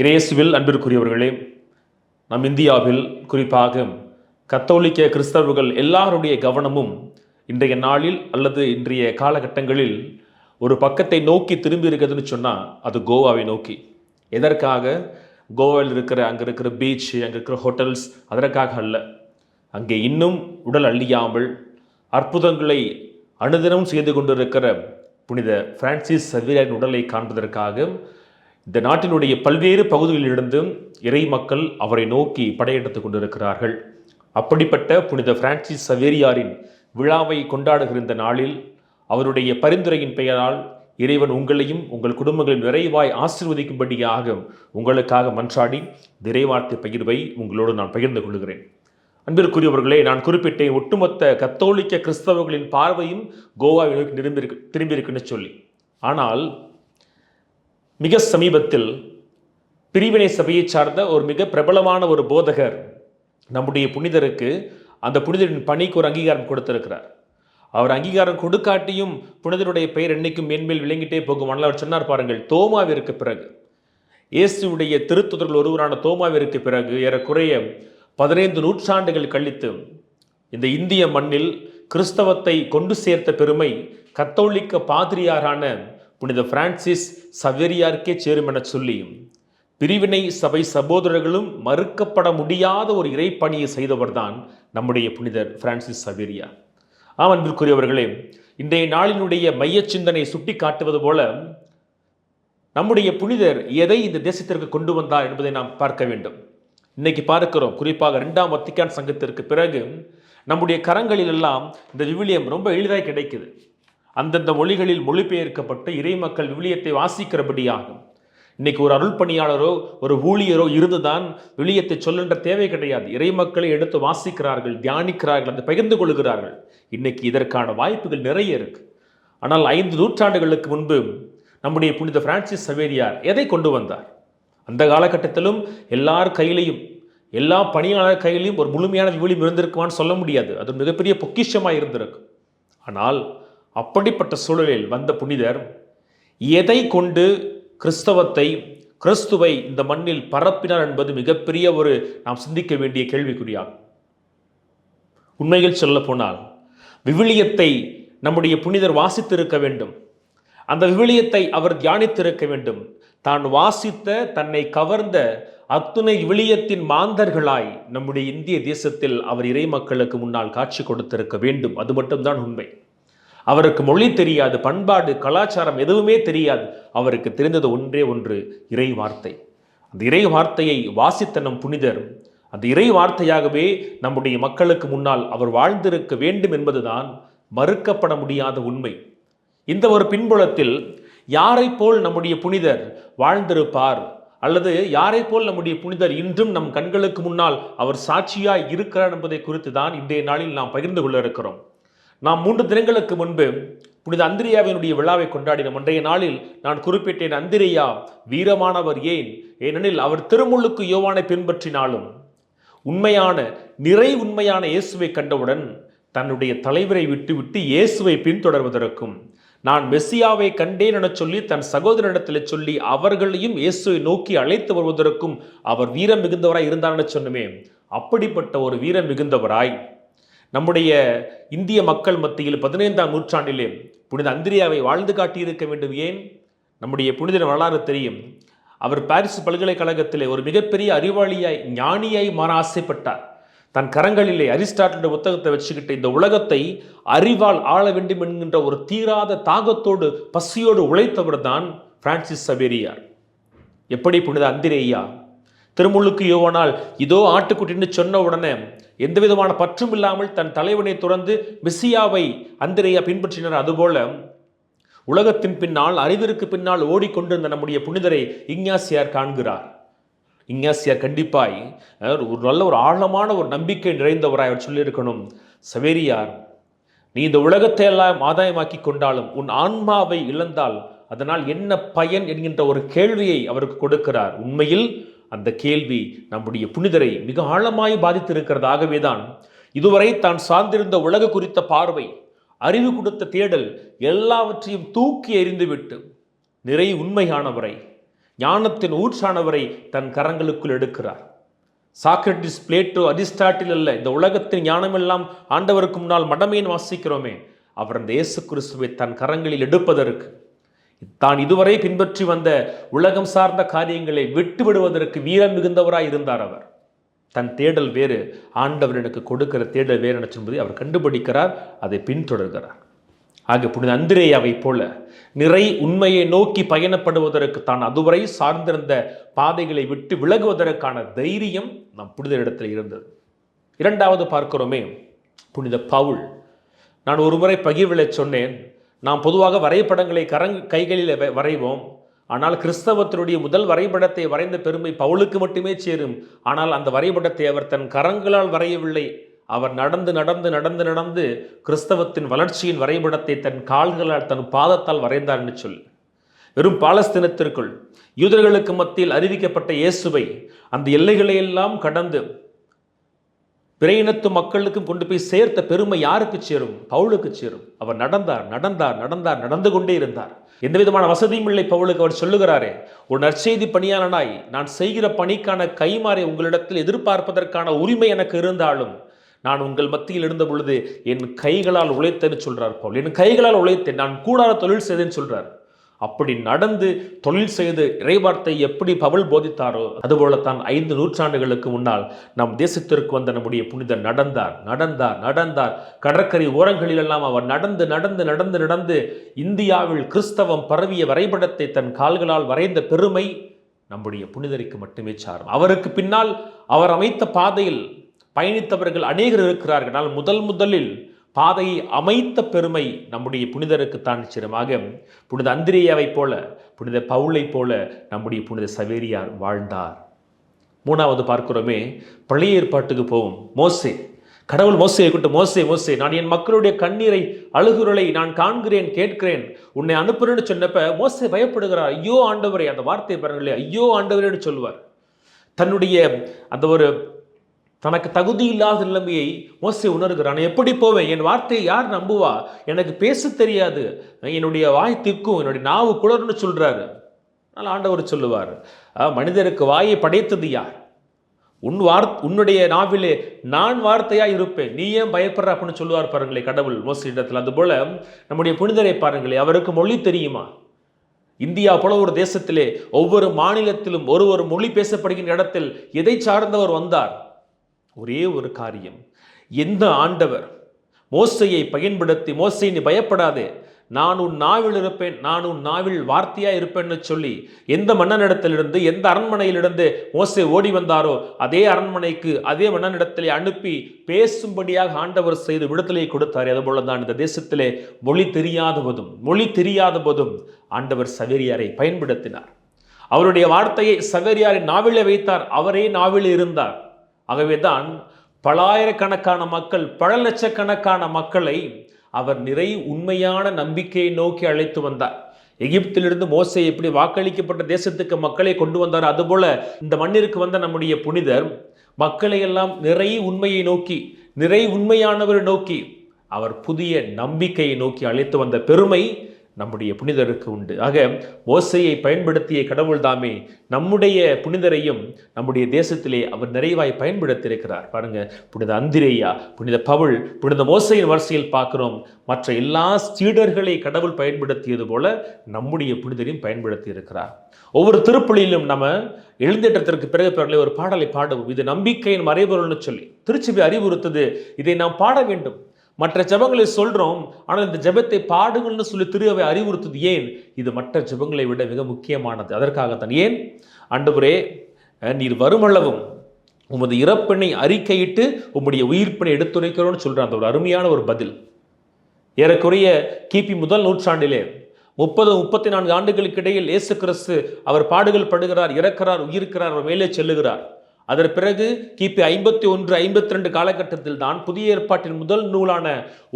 இயேசுவில் அன்பிற்குரியவர்களே நம் இந்தியாவில் குறிப்பாக கத்தோலிக்க கிறிஸ்தவர்கள் எல்லாருடைய கவனமும் இன்றைய நாளில் அல்லது இன்றைய காலகட்டங்களில் ஒரு பக்கத்தை நோக்கி திரும்பி இருக்கிறதுன்னு சொன்னால் அது கோவாவை நோக்கி. எதற்காக? கோவாவில் இருக்கிற அங்கே இருக்கிற பீச் அங்கே இருக்கிற ஹோட்டல்ஸ் அதற்காக அல்ல. அங்கே இன்னும் உடல் அழியாமல் அற்புதங்களை அனுதினம் செய்து கொண்டிருக்கிற புனித பிரான்சிஸ் சவீரின் உடலை காண்பதற்காக இந்த நாட்டினுடைய பல்வேறு பகுதிகளிலிருந்தும் இறை மக்கள் அவரை நோக்கி படையெடுத்துக் கொண்டிருக்கிறார்கள். அப்படிப்பட்ட புனித பிரான்சிஸ் சவேரியாரின் விழாவை கொண்டாடுகிற இந்த நாளில் அவருடைய பரிந்துரையின் பெயரால் இறைவன் உங்களையும் உங்கள் குடும்பங்களின் நிறைவாய் ஆசீர்வதிக்கும்படியாக உங்களுக்காக மன்றாடி நிறைவார்த்தை பகிர்வை உங்களோடு நான் பகிர்ந்து கொள்கிறேன். அன்பிற்குரியவர்களே நான் குறிப்பிட்டேன் ஒட்டுமொத்த கத்தோலிக்க கிறிஸ்தவர்களின் பார்வையும் கோவாவை நோக்கி திரும்பியிருக்கு திரும்பியிருக்குன்னு சொல்லி. ஆனால் மிக சமீபத்தில் பிரிவினை சபையை சார்ந்த ஒரு மிக பிரபலமான ஒரு போதகர் நம்முடைய புனிதருக்கு அந்த புனிதரின் பணிக்கு ஒரு அங்கீகாரம் கொடுத்திருக்கிறார். அவர் அங்கீகாரம் கொடுக்காட்டியும் புனிதருடைய பெயர் என்னைக்கும் மேன்மேல் விளங்கிட்டே போகும். ஆனால் அவர் சொன்னார் பாருங்கள் தோமாவிற்கு பிறகு இயேசுடைய திருத்துதர்கள் ஒருவரான தோமாவிற்கு பிறகு ஏறக்குறைய பதினைந்து நூற்றாண்டுகள் கழித்து இந்த இந்திய மண்ணில் கிறிஸ்தவத்தை கொண்டு சேர்த்த பெருமை கத்தோலிக்க பாதிரியாரான புனித பிரான்சிஸ் சவேரியாருக்கே சேரும் என சொல்லியும் பிரிவினை சபை சகோதரர்களும் மறுக்கப்பட முடியாத ஒரு இறைப்பணியை செய்தவர்தான் நம்முடைய புனிதர் பிரான்சிஸ் சவேரியார் ஆம் அன்பிற்குரியவர்களே இன்றைய நாளினுடைய மைய சிந்தனை சுட்டி காட்டுவது போல நம்முடைய புனிதர் எதை இந்த தேசத்திற்கு கொண்டு வந்தார் என்பதை நாம் பார்க்க வேண்டும். இன்னைக்கு பார்க்கிறோம் குறிப்பாக ரெண்டாம் வத்திக்கான் சங்கத்திற்கு பிறகு நம்முடைய கரங்களில் எல்லாம் இந்த விவிலியம் ரொம்ப எளிதாக கிடைக்குது. அந்தந்த மொழிகளில் மொழிபெயர்க்கப்பட்டு இறை மக்கள் விவிலியத்தை வாசிக்கிறபடியாகும். இன்னைக்கு ஒரு அருள் பணியாளரோ ஒரு ஊழியரோ இருந்துதான் விவிலியத்தை சொல்லுன்ற தேவை கிடையாது. இறை மக்களை எடுத்து வாசிக்கிறார்கள் தியானிக்கிறார்கள் அதை பகிர்ந்து கொள்கிறார்கள். இன்னைக்கு இதற்கான வாய்ப்புகள் நிறைய இருக்கு. ஆனால் ஐந்து நூற்றாண்டுகளுக்கு முன்பு நம்முடைய புனித பிரான்சிஸ் சவேரியார் எதை கொண்டு வந்தார்? அந்த காலகட்டத்திலும் எல்லார் கையிலையும் எல்லா பணியாளர் கையிலையும் ஒரு முழுமையான விவிலியம் இருந்திருக்குமான்னு சொல்ல முடியாது. அது மிகப்பெரிய பொக்கிஷமாக இருந்திருக்கும். ஆனால் அப்படிப்பட்ட சூழலில் வந்த புனிதர் எதை கொண்டு கிறிஸ்தவத்தை கிறிஸ்துவை இந்த மண்ணில் பரப்பினார் என்பது மிகப்பெரிய ஒரு நாம் சிந்திக்க வேண்டிய கேள்விக்குறியாகும் உண்மையில் சொல்ல போனால் விவிலியத்தை நம்முடைய புனிதர் வாசித்திருக்க வேண்டும். அந்த விவிலியத்தை அவர் தியானித்திருக்க வேண்டும். தான் வாசித்த தன்னை கவர்ந்த அத்துணை விவிலியத்தின் மாந்தர்களாய் நம்முடைய இந்திய தேசத்தில் அவர் இறை மக்களுக்கு முன்னால் காட்சி கொடுத்திருக்க வேண்டும். அது மட்டும்தான் உண்மை. அவருக்கு மொழி தெரியாது பண்பாடு கலாச்சாரம் எதுவுமே தெரியாது. அவருக்கு தெரிந்தது ஒன்றே ஒன்று இறை வார்த்தை. அந்த இறை வார்த்தையை வாசித்த நம் புனிதர் அந்த இறை வார்த்தையாகவே நம்முடைய மக்களுக்கு முன்னால் அவர் வாழ்ந்திருக்க வேண்டும் என்பதுதான் மறுக்கப்பட முடியாத உண்மை. இந்த ஒரு பின்புலத்தில் யாரை போல் நம்முடைய புனிதர் வாழ்ந்திருப்பார்? அல்லது யாரை போல் நம்முடைய புனிதர் இன்றும் நம் கண்களுக்கு முன்னால் அவர் சாட்சியாய் இருக்கிறார் என்பதை குறித்து தான் இன்றைய நாளில் நாம் பகிர்ந்து கொள்ள இருக்கிறோம். நாம் மூன்று தினங்களுக்கு முன்பு புனித அந்திரியாவினுடைய விழாவை கொண்டாடின அன்றைய நாளில் நான் குறிப்பிட்டேன் அந்திரியா வீரமானவர் ஏன்? ஏனெனில் அவர் திருமுள்ளுக்கு யோவானை பின்பற்றினாலும் உண்மையான நிறை உண்மையான இயேசுவை கண்டவுடன் தன்னுடைய தலைவரை விட்டுவிட்டு இயேசுவை பின்தொடர்வதற்கும் நான் மெஸ்ஸியாவை கண்டேன் என சொல்லி தன் சகோதரனிடத்தில் சொல்லி அவர்களையும் இயேசுவை நோக்கி அழைத்து வருவதற்கும் அவர் வீரம் மிகுந்தவராய் இருந்தார் என சொன்னமே. அப்படிப்பட்ட ஒரு வீரம் மிகுந்தவராய் நம்முடைய இந்திய மக்கள் மத்தியில் பதினைந்தாம் நூற்றாண்டிலே புனித அந்திரியாவை வாழ்ந்து காட்டியிருக்க வேண்டும் ஏன்? நம்முடைய புனித வரலாறு தெரியும். அவர் பாரிஸ் பல்கலைக்கழகத்திலே ஒரு மிகப்பெரிய அறிவாளியாய் ஞானியாய் மாற ஆசைப்பட்டார். தன் கரங்களிலே அரிஸ்டாட்டிலுடைய புத்தகத்தை வச்சுக்கிட்டு இந்த உலகத்தை அறிவால் ஆள வேண்டும் என்கின்ற ஒரு தீராத தாகத்தோடு பசியோடு உழைத்தவர் தான் பிரான்சிஸ் சவேரியார் எப்படி புனித அந்திரேயா? திருமுழுக்கு யோவனால் இதோ ஆட்டுக்குட்டின்னு சொன்ன உடனே எந்த விதமான பற்றும் இல்லாமல் தன் தலைவனை துறந்து மெஸ்ஸியாவை அந்திரையா பின்பற்றினார். அதுபோல உலகத்தின் பின்னால் அறிவிற்கு பின்னால் ஓடிக்கொண்டிருந்த நம்முடைய புனிதரை இஞ்ஞாசியார் காண்கிறார். இஞ்ஞாசியார் கண்டிப்பாய் ஒரு நல்ல ஒரு ஆழமான ஒரு நம்பிக்கை நிறைந்தவராய் அவர் சொல்லியிருக்கணும். சவேரியார் நீ இந்த உலகத்தை எல்லாம் ஆதாயமாக்கி கொண்டாலும் உன் ஆன்மாவை இழந்தால் அதனால் என்ன பயன்? என்கின்ற ஒரு கேள்வியை அவருக்கு கொடுக்கிறார். உண்மையில் அந்த கேள்வி நம்முடைய புனிதரை மிக ஆழமாய் பாதித்திருக்கிறதாகவே தான் இதுவரை தான் சார்ந்திருந்த உலக குறித்த பார்வை அறிவு கொடுத்த தேடல் எல்லாவற்றையும் தூக்கி எறிந்துவிட்டு நிறை உண்மையானவரை ஞானத்தின் ஊற்றானவரை தன் கரங்களுக்குள் எடுக்கிறார். சாக்ரட்டிஸ் பிளேட்டோ அரிஸ்டாட்டில் அல்ல இந்த உலகத்தின் ஞானமெல்லாம் ஆண்டவருக்கு முன்னால் மடமையின் வாசிக்கிறோமே அவர் அந்த இயேசு கிறிஸ்துவை தன் கரங்களில் எடுப்பதற்கு. தான் இதுவரை பின்பற்றி வந்த உலகம் சார்ந்த காரியங்களை விட்டு விடுவதற்கு வீரம் மிகுந்தவராய் இருந்தார் அவர். தன் தேடல் வேறு ஆண்டவர் எனக்கு கொடுக்கிற தேடல் வேறு என்பதை அவர் கண்டுபிடிக்கிறார் அதை பின்தொடர்கிறார். ஆக புனித அந்திரேயாவை போல நிறை உண்மையை நோக்கி பயணப்படுவதற்கு தான் அதுவரை சார்ந்திருந்த பாதைகளை விட்டு விலகுவதற்கான தைரியம் நம் புனித இடத்தில் இருந்தது. இரண்டாவது பார்க்கிறோமே புனித பவுல் நான் ஒருமுறை பகிர்விலை சொன்னேன் நாம் பொதுவாக வரைபடங்களை கரங் கைகளில் வ- வரைவோம். ஆனால் கிறிஸ்தவத்தினுடைய முதல் வரைபடத்தை வரைந்த பெருமை பவுலுக்கு மட்டுமே சேரும். ஆனால் அந்த வரைபடத்தை அவர் தன் கரங்களால் வரையவில்லை. அவர் நடந்து நடந்து நடந்து நடந்து கிறிஸ்தவத்தின் வளர்ச்சியின் வரைபடத்தை தன் கால்களால் தன் பாதத்தால் வரைந்தார் என்று சொல். வெறும் பாலஸ்தீனத்திற்குள் யூதர்களுக்கு மத்தியில் அறிவிக்கப்பட்ட இயேசுவை அந்த எல்லைகளையெல்லாம் கடந்து பிற இனத்து மக்களுக்கும் கொண்டு போய் சேர்த்த பெருமை யாருக்கு சேரும்? பவுலுக்கு சேரும். அவர் நடந்தார் நடந்தார் நடந்தார் நடந்து கொண்டே இருந்தார். எந்த விதமான வசதியும் இல்லை பவுலுக்கு. அவர் சொல்லுகிறாரே ஒரு நற்செய்தி பணியாளனாய் நான் செய்கிற பணிக்கான கைமாறை உங்களிடத்தில் எதிர்பார்ப்பதற்கான உரிமை எனக்கு இருந்தாலும் நான் உங்கள் மத்தியில் இருந்த பொழுது என் கைகளால் உழைத்தேன்னு சொல்றார் பவுல். என் கைகளால் உழைத்தேன். நான் கூடார தொழில் செய்தேன்னு சொல்றார். அப்படி நடந்து தொழில் செய்து இறைவார்த்தை எப்படி பவல் போதித்தாரோ அதுபோலத்தான் ஐந்து நூற்றாண்டுகளுக்கு முன்னால் நம் தேசத்திற்கு வந்த நம்முடைய புனிதர் நடந்தார் நடந்தார் நடந்தார். கடற்கரை ஓரங்களிலெல்லாம் அவர் நடந்து நடந்து நடந்து நடந்து இந்தியாவில் கிறிஸ்தவம் பரவிய வரைபடத்தை தன் கால்களால் வரைந்த பெருமை நம்முடைய புனிதருக்கு மட்டுமே சாரும். அவருக்கு பின்னால் அவர் அமைத்த பாதையில் பயணித்தவர்கள் அநேகர் இருக்கிறார்கள். ஆனால் முதல் முதலில் பாதையை அமைத்த பெருமை நம்முடைய புனிதருக்குத்தான் நிச்சயமாக. புனித அந்திரேயாவைப் போல புனித பவுலைப் போல நம்முடைய புனித சவேரியார் வாழ்ந்தார். மூணாவது பார்க்கிறோமே பழைய ஏற்பாட்டுக்கு போவோம். மோசே கடவுள் மோசையை கூட்டு மோசே மோசே நான் என் மக்களுடைய கண்ணீரை அழுகுரலை நான் காண்கிறேன் கேட்கிறேன். உன்னை அனுப்புறேன்னு சொன்னப்ப மோசே பயப்படுகிறார். ஐயோ ஆண்டவரே அந்த வார்த்தையை பாருங்களே ஐயோ ஆண்டவரேன்னு சொல்லுவார். தன்னுடைய அந்த ஒரு தனக்கு தகுதி இல்லாத நிலைமையை மோசை உணர்கிறான். எப்படி போவேன்? என் வார்த்தையை யார் நம்புவா? எனக்கு பேச தெரியாது. என்னுடைய வாய் திக்கும். என்னுடைய நாவு குளர்னு சொல்கிறாரு ஆனால் ஆண்டவர் சொல்லுவார் மனிதருக்கு வாயை படைத்தது யார்? உன் வார் உன்னுடைய நாவிலே நான் வார்த்தையாக இருப்பேன். நீ ஏன் பயப்படுற? அப்படின்னு சொல்லுவார் பாருங்களே கடவுள் மோச இடத்துல. அதுபோல் நம்முடைய புனிதரை பாருங்களே அவருக்கு மொழி தெரியுமா? இந்தியா போல ஒரு தேசத்திலே ஒவ்வொரு மாநிலத்திலும் ஒரு ஒரு மொழி பேசப்படுகின்ற இடத்தில் எதை சார்ந்தவர் வந்தார்? ஒரே ஒரு காரியம். எந்த ஆண்டவர் மோசையை பயன்படுத்தி மோசை நீ பயப்படாதே. நான் உன் நாவில் இருப்பேன் நான் உன் நாவில் வார்த்தையாக இருப்பேன்னு சொல்லி எந்த மன்னனிடத்திலிருந்து எந்த அரண்மனையிலிருந்து மோசை ஓடி வந்தாரோ அதே அரண்மனைக்கு அதே மன்னனிடத்திலே அனுப்பி பேசும்படியாக ஆண்டவர் செய்து விடுதலை கொடுத்தார். அதுபோல தான் இந்த தேசத்திலே மொழி தெரியாத போதும் மொழி தெரியாத போதும் ஆண்டவர் சவேரியாரை பயன்படுத்தினார். அவருடைய வார்த்தையை சவேரியாரின் நாவிலே வைத்தார். அவரே நாவில் இருந்தார். ஆகவே தான் பலாயிரக்கணக்கான மக்கள் பல லட்சக்கணக்கான மக்களை அவர் நிறை உண்மையான நம்பிக்கையை நோக்கி அழைத்து வந்தார். எகிப்திலிருந்து மோசை எப்படி வாக்களிக்கப்பட்ட தேசத்துக்கு மக்களை கொண்டு வந்தார் அதுபோல இந்த மண்ணிற்கு வந்த நம்முடைய புனிதர் மக்களை எல்லாம் நிறை உண்மையை நோக்கி நிறை உண்மையானவரை நோக்கி அவர் புதிய நம்பிக்கையை நோக்கி அழைத்து வந்த பெருமை நம்முடைய புனிதருக்கு உண்டு. ஆக ஓசையை பயன்படுத்திய கடவுள் தாமே நம்முடைய புனிதரையும் நம்முடைய தேசத்திலே அவர் நிறைவாய் பயன்படுத்தியிருக்கிறார். பாருங்க புனித அந்திரேயா புனித பவுல் புனித மோசையின் வரிசையில் பார்க்கிறோம். மற்ற எல்லா சீடர்களை கடவுள் பயன்படுத்தியது போல நம்முடைய புனிதரையும் பயன்படுத்தி இருக்கிறார் ஒவ்வொரு திருப்பலியிலும் நம்ம எழுந்தேற்றத்திற்கு பிறகு பிறகு ஒரு பாடலை பாடுவோம். இது நம்பிக்கையின் மறைபொருள்னு சொல்லி. திருச்சபை அறிவுறுத்தது இதை நாம் பாட வேண்டும். மற்ற ஜெபங்களை சொல்கிறோம் ஆனால் இந்த ஜெபத்தை பாடுங்கள்னு சொல்லி திருவை அறிவுறுத்துது ஏன்? இது மற்ற ஜெபங்களை விட மிக முக்கியமானது. அதற்காகத்தான். ஏன்? ஆண்டவரே நீர் வருமளவும் உமது இறப்பினை அறிக்கையிட்டு உம்முடைய உயிர்ப்பினை எடுத்துரைக்கிறோன்னு சொல்கிறான் அந்த ஒரு அருமையான ஒரு பதில். ஏறக்குறைய கிபி முதல் நூற்றாண்டிலே முப்பது முப்பத்தி நான்கு ஆண்டுகளுக்கு இடையில் இயேசு கிறிஸ்து அவர் பாடுகள் படுகிறார் இறக்கிறார் உயிர்க்கிறார் அவர் மேலே செல்லுகிறார். அதன் பிறகு கிபி ஐம்பத்தி ஒன்று ஐம்பத்தி ரெண்டு காலகட்டத்தில் தான் புதிய ஏற்பாட்டின் முதல் நூலான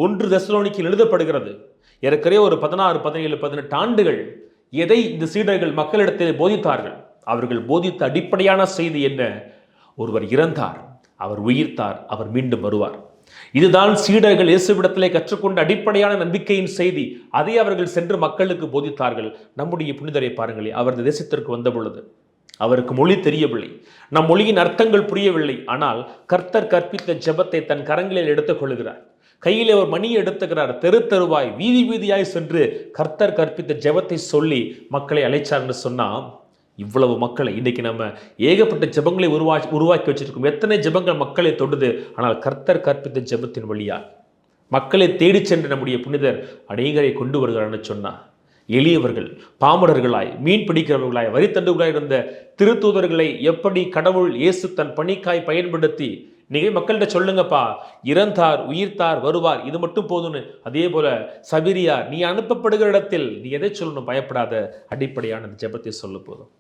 ஒன்று தசலோனிக்கில் எழுதப்படுகிறது. ஏற்கனவே ஒரு பதினாறு பதினேழு பதினெட்டு ஆண்டுகள் எதை இந்த சீடர்கள் மக்களிடத்தில் போதித்தார்கள்? அவர்கள் போதித்த அடிப்படையான செய்தி என்ன? ஒருவர் இறந்தார் அவர் உயிர்த்தார் அவர் மீண்டும் வருவார். இதுதான் சீடர்கள் இயேசுவிடத்திலே கற்றுக்கொண்ட அடிப்படையான நம்பிக்கையின் செய்தி. அதை அவர்கள் சென்று மக்களுக்கு போதித்தார்கள். நம்முடைய புனிதரை பாருங்களே அவர் இந்த தேசத்திற்கு வந்த பொழுது அவருக்கு மொழி தெரியவில்லை. நம் மொழியின் அர்த்தங்கள் புரியவில்லை. ஆனால் கர்த்தர் கற்பித்த ஜெபத்தை தன் கரங்களில் எடுத்துக் கொள்கிறார் கையிலே ஒரு மணியை எடுத்துக்கிறார். தெரு தெருவாய் வீதி வீதியாய் சென்று கர்த்தர் கற்பித்த ஜெபத்தை சொல்லி மக்களை அழைச்சார்னு சொன்னால் இவ்வளவு மக்களை இன்னைக்கு நம்ம ஏகப்பட்ட ஜெபங்களை உருவா உருவாக்கி வச்சிருக்கோம். எத்தனை ஜெபங்கள் மக்களை தொடுது. ஆனால் கர்த்தர் கற்பித்த ஜெபத்தின் வழியா மக்களை தேடிச் சென்று நம்முடைய புனிதர் அநேகரை கொண்டு வருகிறார்னு சொன்னா எளியவர்கள் பாமரர்களாய் மீன் பிடிக்கிறவர்களாய் வரித்தண்டுகளாய் இருந்த திருத்தூதர்களை எப்படி கடவுள் இயேசு தன் பணிக்காய் பயன்படுத்தி நீங்க மக்கள்கிட்ட சொல்லுங்கப்பா இறந்தார் உயிர்த்தார் வருவார் இது மட்டும் போதும்னு. அதே போல சபிரியார் நீ அனுப்பப்படுகிற இடத்தில் நீ எதை சொல்லணும்? பயப்படாத. அடிப்படையான ஜபத்தை ஜெபத்தை சொல்ல போதும்.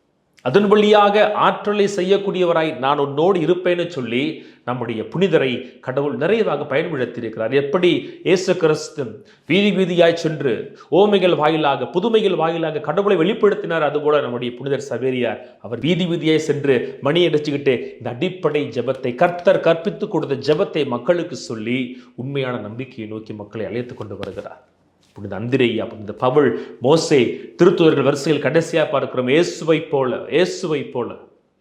அதன் வழியாக ஆற்றலை செய்யக்கூடியவராய் நான் உன்னோடு இருப்பேன்னு சொல்லி நம்முடைய புனிதரை கடவுள் நிறைவாக பயன்படுத்தியிருக்கிறார். எப்படி? இயேசு கிறிஸ்து வீதி வீதியாய் சென்று ஓமைகள் வாயிலாக புதுமைகள் வாயிலாக கடவுளை வெளிப்படுத்தினார். அதுபோல நம்முடைய புனிதர் சவேரியார் அவர் வீதி வீதியாய் சென்று மணி அடிச்சுக்கிட்டு இந்த அடிப்படை ஜெபத்தை கர்த்தர் கற்பித்து கொடுத்த ஜெபத்தை மக்களுக்கு சொல்லி உண்மையான நம்பிக்கையை நோக்கி மக்களை அழைத்து கொண்டு வருகிறார். புனித அந்திரேயா புனித பவுல் மோசே திருத்துவர்கள் வரிசையில் கடைசியாக பார்க்கிறோம். இயேசுவை போல இயேசுவை போல.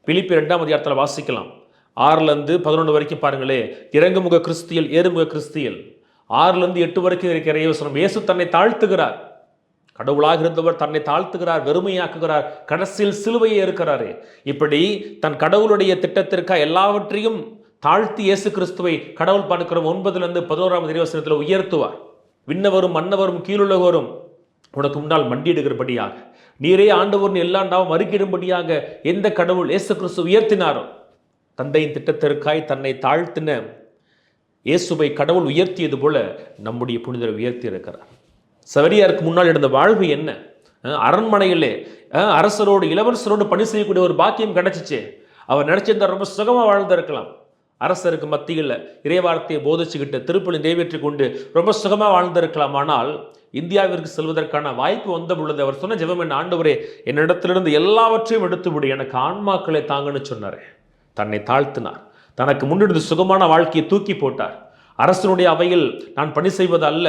பிலிப்பி ரெண்டாம் அதிகாரத்தில் வாசிக்கலாம். ஆறுலேருந்து பதினொன்று வரைக்கும் பாருங்களே. இறங்குமுக கிறிஸ்தியல் ஏறுமுக கிறிஸ்தியல். ஆறுலேருந்து எட்டு வரைக்கும் இருக்கிற இயேசுனம் இயேசு தன்னை தாழ்த்துகிறார். கடவுளாக இருந்தவர் தன்னை தாழ்த்துகிறார் வெறுமையாக்குகிறார் கடைசியில் சிலுவையை இருக்கிறாரு இப்படி தன் கடவுளுடைய திட்டத்திற்காக எல்லாவற்றையும் தாழ்த்தி இயேசு கிறிஸ்துவை கடவுள் பார்க்கிறோம். ஒன்பதுலேருந்து பதினோராம் அதிவசனத்தில் உயர்த்துவார். விண்ணவரும் மன்னவரும் கீழுள்ளவரும் உனக்கு முன்னால் மண்டியிடுகிறபடியாக நீரே ஆண்டவர்னு எல்லாண்டாவும் மறுக்கிடும்படியாக எந்த கடவுள் இயேசு கிறிஸ்து உயர்த்தினாரோ? தந்தையின் திட்டத்திற்காய் தன்னை தாழ்த்தின இயேசுவை கடவுள் உயர்த்தியது போல நம்முடைய புனிதரை உயர்த்தி இருக்கிறார் சவரியாருக்கு முன்னால் இருந்த வாழ்வு என்ன? அரண்மனையிலே அரசரோடு இளவரசரோடு பணி செய்யக்கூடிய ஒரு பாக்கியம் கிடைச்சிச்சு. அவர் நினைச்சிருந்தா ரொம்ப சுகமாக வாழ்ந்திருக்கலாம். அரசருக்கு மத்தியில் இறைவார்த்தையை போதிச்சுக்கிட்டு திருப்பலி நிறைவேற்றி கொண்டு ரொம்ப சுகமாக வாழ்ந்திருக்கலாம். ஆனால் இந்தியாவிற்கு செல்வதற்கான வாய்ப்பு வந்த பொழுது அவர் சொன்ன ஜெபம் என் ஆண்டவரே என்னிடத்திலிருந்து எல்லாவற்றையும் எடுத்து விடு. எனக்கு ஆன்மாக்களை தாங்கன்னு சொன்னார். தன்னை தாழ்த்தினார். தனக்கு முன்னெடுத்து சுகமான வாழ்க்கையை தூக்கி போட்டார். அரசனுடைய அவையில் நான் பணி செய்வது அல்ல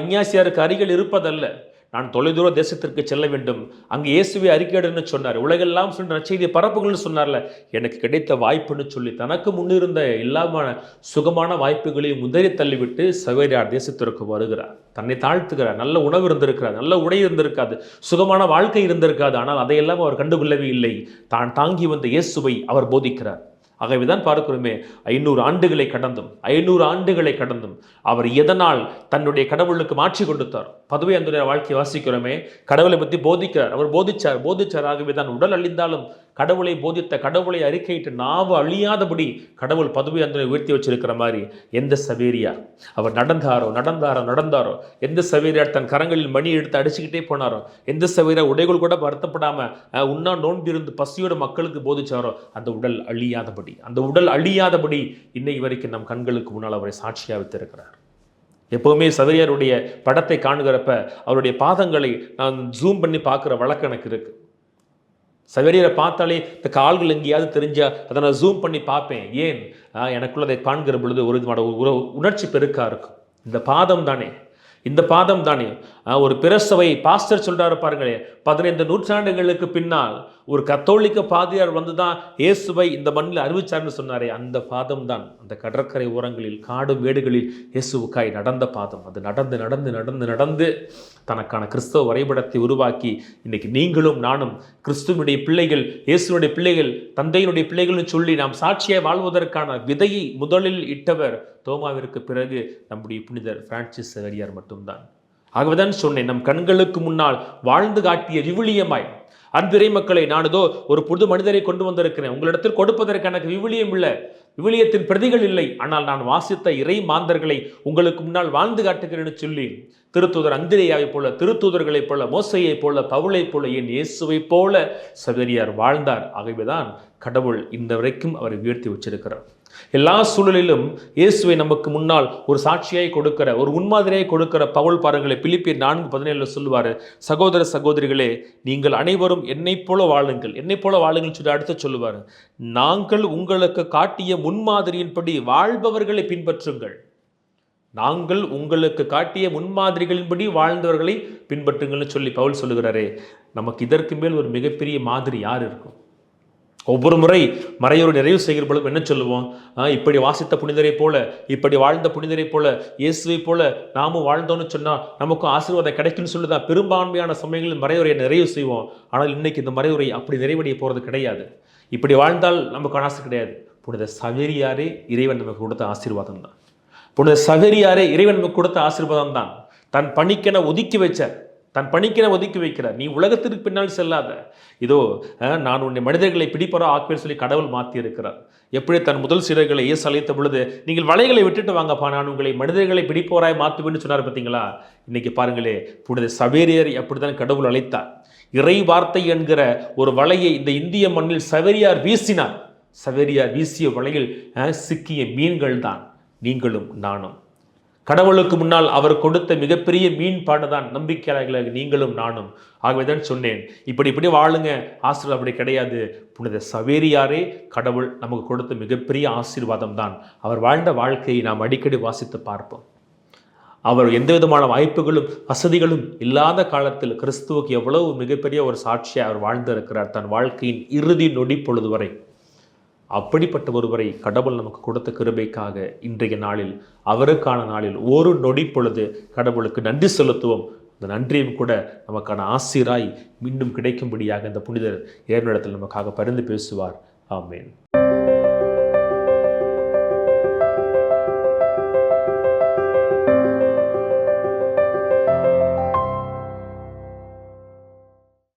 இஞ்ஞாசியாருக்கு அருகில் இருப்பதல்ல. நான் தொலைதூர தேசத்திற்கு செல்ல வேண்டும். அங்கு இயேசுவை அறிக்கையிடுன்னு சொன்னார். உலகெல்லாம் சொன்ன நற்செய்தியை பரப்புகள்னு சொன்னார்ல. எனக்கு கிடைத்த வாய்ப்புன்னு சொல்லி தனக்கு முன்னிருந்த எல்லாமான சுகமான வாய்ப்புகளையும் முந்தறி தள்ளிவிட்டு சவேரியார் தேசத்திற்கு வருகிறார். தன்னை தாழ்த்துகிறார். நல்ல உணவு இருந்திருக்கிறார். நல்ல உடை இருந்திருக்காது. சுகமான வாழ்க்கை இருந்திருக்காது. ஆனால் அதையெல்லாம் அவர் கண்டுகொள்ளவே இல்லை. தான் தாங்கி வந்த இயேசுவை அவர் போதிக்கிறார். ஆகவேதான் பார்க்கிறோமே. ஐநூறு ஆண்டுகளை கடந்தும் ஐநூறு ஆண்டுகளை கடந்தும் அவர் எதனால் தன்னுடைய கடவுளுக்கு மாற்றி கொடுத்தார்? பதவி அந்த வாழ்க்கையை வாசிக்கிறோமே. கடவுளை பற்றி போதிக்கிறார். அவர் போதிச்சார். போதிச்சார். ஆகவே தான் உடல் அழிந்தாலும் கடவுளை போதித்த கடவுளை அறிக்கையிட்டு நாவு அழியாதபடி கடவுள் பதவி அந்த உயர்த்தி வச்சிருக்கிற மாதிரி எந்த சவேரியார் அவர் நடந்தாரோ நடந்தாரோ நடந்தாரோ? எந்த சவேரியார் தன் கரங்களில் மணி எடுத்து அடிச்சுக்கிட்டே போனாரோ? எந்த சவேரியார் உடைகள் கூட வருத்தப்படாமல் உண்ணா நோன்பிருந்து பசியோட மக்களுக்கு போதிச்சாரோ? அந்த உடல் அழியாதபடி அந்த உடல் அழியாதபடி இன்னைக்கு வரைக்கும் நம் கண்களுக்கு முன்னால் அவரை சாட்சியாக வைத்திருக்கிறார் எப்போவுமே சவேரியாருடைய படத்தை காணுகிறப்ப அவருடைய பாதங்களை நான் ஜூம் பண்ணி பார்க்குற வழக்கம் எனக்கு இருக்குது சவேரியரை பார்த்தாலே இந்த கால்கள் எங்கேயாவது தெரிஞ்சால் அதை நான் ஜூம் பண்ணி பார்ப்பேன். ஏன்? எனக்குள்ளதை எனக்குள்ள அதை காண்கிற பொழுது ஒரு விதமான உணர்ச்சி பெருக்காக இருக்கும். இந்த பாதம் தானே? இந்த பாதம் தானே? ஒரு பிரசவை பாஸ்டர் சொல்கிறார் பாருங்களே பதினைந்து நூற்றாண்டுகளுக்கு பின்னால் ஒரு கத்தோலிக்க பாதியார் வந்து தான் இயேசுவை இந்த மண்ணில் அறிவிச்சார்னு சொன்னாரே அந்த பாதம் தான் அந்த கடற்கரை ஓரங்களில் காடு மேடுகளில் இயேசுவுக்காய் நடந்த பாதம். அது நடந்து நடந்து நடந்து நடந்து தனக்கான கிறிஸ்தவ வரைபடத்தை உருவாக்கி இன்றைக்கு நீங்களும் நானும் கிறிஸ்துவனுடைய பிள்ளைகள் இயேசுனுடைய பிள்ளைகள் தந்தையினுடைய பிள்ளைகள்னு சொல்லி நாம் சாட்சியாக வாழ்வதற்கான விதையை முதலில் இட்டவர். தோமாவிற்கு பிறகு நம்முடைய புனிதர் பிரான்சிஸ் செவரியார் மட்டும்தான். ஆகவேதான் சொன்னேன் நம் கண்களுக்கு முன்னால் வாழ்ந்து காட்டிய விவிலியமாய். அன்பிரை மக்களை நானதோ ஒரு புது மனிதரை கொண்டு வந்திருக்கிறேன். உங்களிடத்தில் கொடுப்பதற்கு எனக்கு விவிலியம் இல்லை. விவிலியத்தின் பிரதிகள் இல்லை. ஆனால் நான் வாசித்த இறை மாந்தர்களை உங்களுக்கு முன்னால் வாழ்ந்து காட்டுகிறேன்னு சொல்லி திருத்தூதர் அந்திரேயாவைப் போல திருத்தூதர்களைப் போல மோசையைப் போல பவுளைப் போல என் இயேசுவைப் போல சவேரியார் வாழ்ந்தார். ஆகவேதான் கடவுள் இந்த வரைக்கும் அவரை உயர்த்தி வச்சிருக்கிறார். எல்லா சூழலிலும் இயேசுவை நமக்கு முன்னால் ஒரு சாட்சியாய் கொடுக்கிற ஒரு முன்மாதிரியாய் கொடுக்கிற பவுல் பாருங்களே பிலிப்பியர் நான்கு பதினேழுல சொல்லுவார் சகோதர சகோதரிகளே நீங்கள் அனைவரும் என்னைப் போல வாழுங்கள். என்னைப் போல வாழுங்கள் சொல்லி அடுத்து சொல்லுவார் நாங்கள் உங்களுக்கு காட்டிய முன்மாதிரியின்படி வாழ்பவர்களை பின்பற்றுங்கள். நாங்கள் உங்களுக்கு காட்டிய முன்மாதிரிகளின்படி வாழ்ந்தவர்களை பின்பற்றுங்கள்னு சொல்லி பவுல் சொல்லுகிறாரே நமக்கு இதற்கு மேல் ஒரு மிகப்பெரிய மாதிரி யார் இருக்கும்? ஒவ்வொரு முறை மறையோர் நிறைவு செய்கிற பொழுது என்ன சொல்லுவோம்? இப்படி வாசித்த புனிதரை போல இப்படி வாழ்ந்த புனிதரை போல இயேசுவை போல நாமும் வாழ்ந்தோம்னு சொன்னால் நமக்கும் ஆசீர்வாதம் கிடைக்கும்னு சொல்லுதான் பெரும்பான்மையான சமயங்களில் மறையுறையை நிறைவு செய்வோம். ஆனால் இன்னைக்கு இந்த மறையுறை அப்படி நிறைவடைய போகிறது கிடையாது. இப்படி வாழ்ந்தால் நமக்கு ஆசை கிடையாது. புனித சவேரியாரே இறைவன் நமக்கு கொடுத்த ஆசீர்வாதம் தான் புனித சவேரியாரே இறைவன் நமக்கு கொடுத்த ஆசீர்வாதம் தான் தன் பணிக்கென ஒதுக்கி வச்ச தன் பணிக்கிற ஒதுக்கி வைக்கிறார் நீ உலகத்திற்கு பின்னால் செல்லாத. இதோ நான் உன்னை மனிதர்களை பிடிப்பறோ ஆக்குவேன் சொல்லி கடவுள் மாற்றி இருக்கிறார் எப்படி தன் முதல் சிறர்களை இயேசு அழைத்த பொழுது நீங்கள் வலைகளை விட்டுட்டு வாங்கப்பா நான் உங்களை மனிதர்களை பிடிப்போராய் மாற்றுவேன்னு சொன்னார் பார்த்தீங்களா? இன்னைக்கு பாருங்களே புனித சவேரியர் அப்படித்தான் கடவுள் அழைத்தார். இறை வார்த்தை என்கிற ஒரு வலையை இந்த இந்திய மண்ணில் சவேரியார் வீசினார். சவேரியார் வீசிய வலையில் சிக்கிய மீன்கள் தான் நீங்களும் நானும். கடவுளுக்கு முன்னால் அவர் கொடுத்த மிகப்பெரிய மீன் பாடுதான் நம்பிக்கையாளர்களாக நீங்களும் நானும். ஆகவே தான் சொன்னேன் இப்படி இப்படி வாழுங்க ஆசிரியர் அப்படி கிடையாது. புனித சவேரியாரே கடவுள் நமக்கு கொடுத்த மிகப்பெரிய ஆசீர்வாதம் தான் அவர் வாழ்ந்த வாழ்க்கையை நாம் அடிக்கடி வாசித்து பார்ப்போம். அவர் எந்த விதமான வாய்ப்புகளும் வசதிகளும் இல்லாத காலத்தில் கிறிஸ்துவுக்கு எவ்வளவு மிகப்பெரிய ஒரு சாட்சியாக அவர் வாழ்ந்திருக்கிறார் தன் வாழ்க்கையின் இறுதி நொடி பொழுது வரை அப்படிப்பட்ட ஒருவரை கடவுள் நமக்கு கொடுத்த கிருபைக்காக இன்றைய நாளில் அவருக்கான நாளில் ஒரு நொடி பொழுது கடவுளுக்கு நன்றி செலுத்துவோம். இந்த நன்றியும் கூட நமக்கான ஆசிராய் மீண்டும் கிடைக்கும்படியாக இந்த புனிதர் இறைவனிடத்தில் நமக்காக பரிந்து பேசுவார். ஆமேன்.